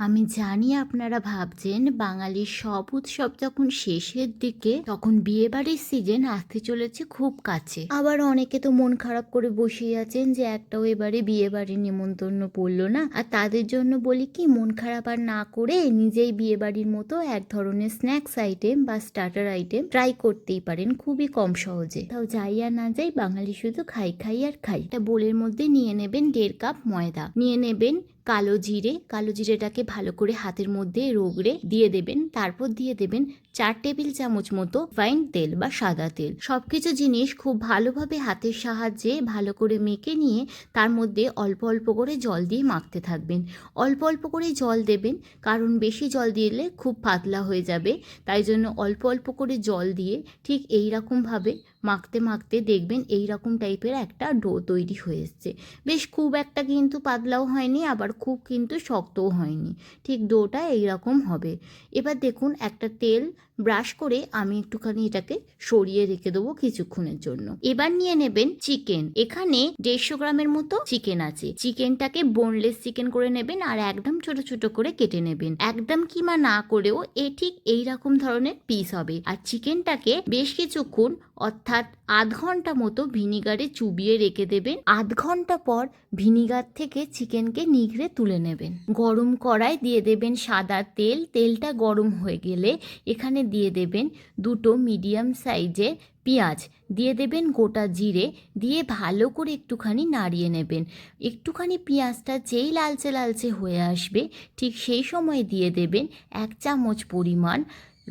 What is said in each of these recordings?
আমি জানি আপনারা ভাবছেন বাঙালির সব উৎসব যখন শেষের দিকে, তখন বিয়েবাড়ির সিজন আসতে চলেছে খুব কাছে। আবার অনেকে তো মন খারাপ করে বসেই আছেন যে একটাও এবারে বিয়েবাড়ির নিমন্ত্রণ পড়ল না। আর তাদের জন্য বলি কি, মন খারাপ আর না করে নিজেই বিয়েবাড়ির মতো এক ধরনের স্ন্যাক্স আইটেম বা স্টার্টার আইটেম ট্রাই করতেই পারেন খুবই কম সহজে। তাও যাই আর না যাই, বাঙালি শুধু খাই খাই আর খাই। একটা বোলের মধ্যে নিয়ে নেবেন দেড় কাপ ময়দা। নিয়ে নেবেন কালো জিরে, কালো জিরেটাকে ভালো করে হাতের মধ্যে রোগড়ে দিয়ে দেবেন। তারপর দিয়ে দেবেন চার টেবিল চামচ মতো ফাইন তেল বা সাদা তেল। সব কিছু জিনিস খুব ভালোভাবে হাতের সাহায্যে ভালো করে মেখে নিয়ে তার মধ্যে অল্প অল্প করে জল দিয়ে মাখতে থাকবেন। অল্প অল্প করে জল দেবেন, কারণ বেশি জল দিলে খুব পাতলা হয়ে যাবে। তাই জন্য অল্প অল্প করে জল দিয়ে ঠিক এই রকমভাবে মাখতে মাখতে দেখবেন এই রকম টাইপের একটা ডো তৈরি হয়ে এসছে বেশ খুব একটা কিন্তু পাতলাও হয়নি, আবার খুব কিন্তু শক্তও হয়নি। ঠিক ডোটা এইরকম হবে। এবার দেখুন একটা তেল ব্রাশ করে আমি একটুখানি এটাকে সরিয়ে রেখে দেবো কিছুক্ষণের জন্য। এবার নিয়ে নেবেন চিকেন। এখানে দেড়শো গ্রামের মতো চিকেন আছে। চিকেনটাকে বোনলেস চিকেন করে নেবেন আর একদম ছোট ছোট করে কেটে নেবেন। একদম কিমা না করেও এ ঠিক এই রকম ধরনের পিস হবে। আর চিকেনটাকে বেশ কিছুক্ষণ অর্থাৎ আধ ঘণ্টা মতো ভিনিগারে চুবিয়ে রেখে দেবেন। আধ ঘণ্টা পর ভিনিগার থেকে চিকেনকে নিগড়ে তুলে নেবেন। গরম কড়াই দিয়ে দেবেন সাদা তেল। তেলটা গরম হয়ে গেলে এখানে দিয়ে দেবেন দুটো মিডিয়াম সাইজের পেঁয়াজ। দিয়ে দেবেন গোটা জিরে। দিয়ে ভালো করে একটুখানি নাড়িয়ে নেবেন। একটুখানি পেঁয়াজটা যেই লালচে লালচে হয়ে আসবে, ঠিক সেই সময় দিয়ে দেবেন এক চামচ পরিমাণ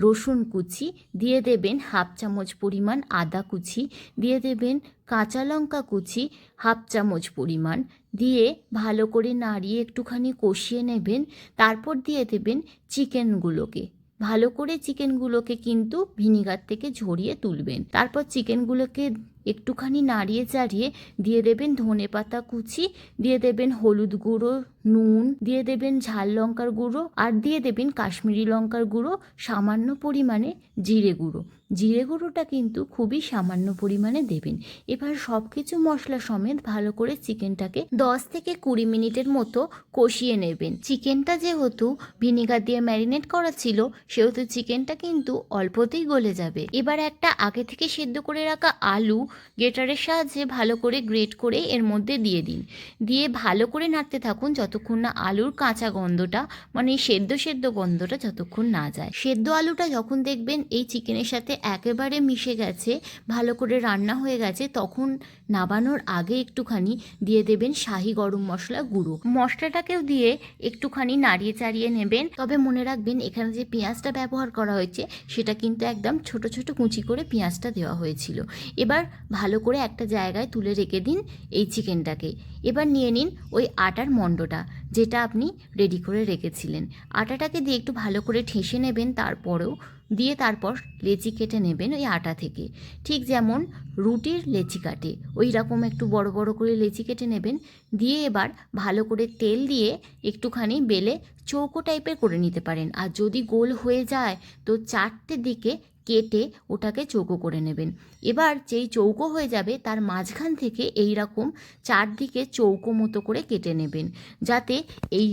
রসুন কুচি, দিয়ে দেবেন হাফ চামচ পরিমাণ আদা কুচি, দিয়ে দেবেন কাঁচা লঙ্কা কুচি, হাফ চামচ পরিমাণ, দিয়ে ভালো করে নাড়িয়ে একটুখানি কষিয়ে নেবেন। তারপর দিয়ে দেবেন চিকেনগুলোকে। ভালো করে চিকেনগুলোকে কিন্তু ভিনিগার থেকে ঝরিয়ে তুলবেন। তারপর চিকেনগুলোকে একটুখানি নাড়িয়ে চাড়িয়ে দিয়ে দেবেন ধনে পাতা কুচি, দিয়ে দেবেন হলুদ গুঁড়ো, নুন, দিয়ে দেবেন ঝাল লঙ্কার গুঁড়ো আর দিয়ে দেবেন কাশ্মীরি লঙ্কার গুঁড়ো, সামান্য পরিমাণে জিরে গুঁড়ো। জিরে গুঁড়োটা কিন্তু খুবই সামান্য পরিমাণে দেবেন। এবার সব কিছু মশলা সমেত ভালো করে চিকেনটাকে দশ থেকে কুড়ি মিনিটের মতো কষিয়ে নেবেন। চিকেনটা যেহেতু ভিনিগার দিয়ে ম্যারিনেট করা ছিল, সেহেতু চিকেনটা কিন্তু অল্পতেই গলে যাবে। এবার একটা আগে থেকে সেদ্ধ করে রাখা আলু গ্রেটারের সাহায্যে ভালো করে গ্রেট করে এর মধ্যে দিয়ে দিন। দিয়ে ভালো করে নাড়তে থাকুন যতক্ষণ না আলুর কাঁচা গন্ধটা মানে সেদ্ধ সেদ্ধ গন্ধটা যতক্ষণ না যায়। সেদ্ধ আলুটা যখন দেখবেন এই চিকেনের সাথে একেবারে মিশে গেছে, ভালো করে রান্না হয়ে গেছে, তখন নাবানোর আগে একটুখানি দিয়ে দেবেন শাহি গরম মশলা গুঁড়ো। মশলাটাকেও দিয়ে একটুখানি নাড়িয়ে চাড়িয়ে নেবেন। তবে মনে রাখবেন এখানে যে পেঁয়াজটা ব্যবহার করা হয়েছে, সেটা কিন্তু একদম ছোট ছোট কুচি করে পেঁয়াজটা দেওয়া হয়েছিল। এবার ভালো করে একটা জায়গায় তুলে রেখে দিন এই চিকেনটাকে। এবার নিয়ে নিন ওই আটার মণ্ডটা যেটা আপনি রেডি করে রেখেছিলেন। আটাটাকে দিয়ে একটু ভালো করে ঠেসে নেবেন তারপরেও, দিয়ে তারপর লেচি কেটে নেবেন ওই আটা থেকে। ঠিক যেমন রুটির লেচি কাটে, ওই রকম একটু বড় বড় করে লেচি কেটে নেবেন। দিয়ে এবার ভালো করে তেল দিয়ে একটুখানি বেলে চৌকো টাইপের করে নিতে পারেন। আর যদি গোল হয়ে যায়, তো চারটে দিকে কেটে ওটাকে চৌকো করে নেবেন। এবার যেই চৌকো হয়ে যাবে, তার মাঝখান থেকে এই রকম চারদিকে চৌকো মতো করে কেটে নেবেন। যাতে এই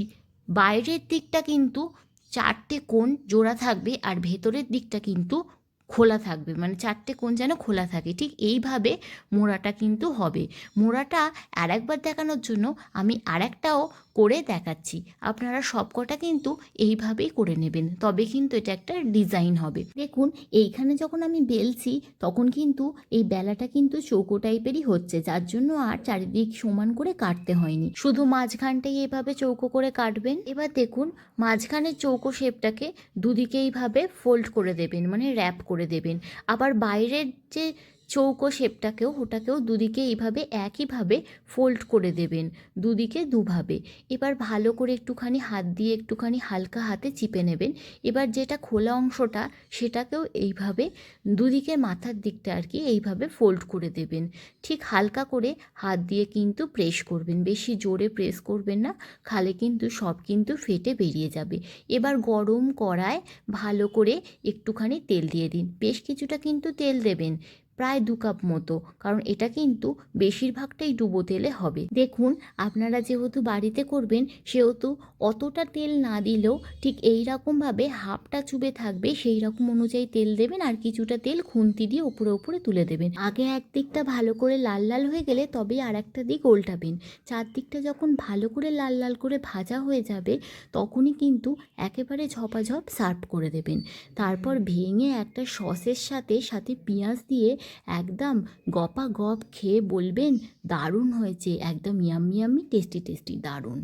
বাইরের দিকটা কিন্তু চারটে কোণ জোড়া থাকবে আর ভেতরের দিকটা কিন্তু খোলা থাকবে মানে চারটে কোণ যেন খোলা থাকে, ঠিক এইভাবে মোড়াটা কিন্তু হবে। মোড়াটা আর একবার দেখানোর জন্য আমি আরেকটাও করে দেখাচ্ছি। আপনারা সবকটা কিন্তু এইভাবেই করে নেবেন, তবে কিন্তু এটা একটা ডিজাইন হবে। দেখুন, এইখানে যখন আমি বেলছি, তখন কিন্তু এই বেলাটা কিন্তু চৌকো টাইপেরই হচ্ছে, যার জন্য আর চারিদিক সমান করে কাটতে হয়নি। শুধু মাঝখানটাই এভাবে চৌকো করে কাটবেন। এবার দেখুন, মাঝখানের চৌকো শেপটাকে দুদিকে এইভাবে ফোল্ড করে দেবেন মানে র্যাপ করে দেবেন। আবার বাইরের যে চৌকো শেপটাকেও ওটাকেও দুদিকে এইভাবে, একইভাবে ফোল্ড করে দেবেন, দুদিকে দুভাবে। এবার ভালো করে একটুখানি হাত দিয়ে একটুখানি হালকা হাতে চিপে নেবেন। এবার যেটা খোলা অংশটা, সেটাকেও এইভাবে দুদিকে মাথার দিকটা আর কি এইভাবে ফোল্ড করে দেবেন। ঠিক হালকা করে হাত দিয়ে কিন্তু প্রেস করবেন, বেশি জোরে প্রেস করবেন না, খালে কিন্তু সব কিন্তু ফেটে বেরিয়ে যাবে। এবার গরম কড়ায় ভালো করে একটুখানি তেল দিয়ে দিন। বেশ কিছুটা কিন্তু তেল দেবেন। প্রায় দু কাপ মতো, কারণ এটা কিন্তু বেশিরভাগটাই ডুবো তেলে হবে। দেখুন, আপনারা যেহেতু বাড়িতে করবেন, সেহেতু অতটা তেল না দিলেও ঠিক এই রকমভাবে হাফটা চুবে থাকবে সেই রকম অনুযায়ী তেল দেবেন আর কিছুটা তেল খুন্তি দিয়ে উপরে উপরে তুলে দেবেন। আগে এক দিকটা ভালো করে লাল লাল হয়ে গেলে তবেই আর একটা দিক উল্টাবেন চারদিকটা যখন ভালো করে লাল লাল করে ভাজা হয়ে যাবে, তখনই কিন্তু একেবারে ঝপাঝপ সার্ভ করে দেবেন। তারপর ভেঙে একটা সসের সাথে সাথে পেঁয়াজ দিয়ে একদম গপা গপ খেয়ে বলবেন দারুণ হয়েছে একদম ইয়াম্মি টেস্টি টেস্টি দারুণ।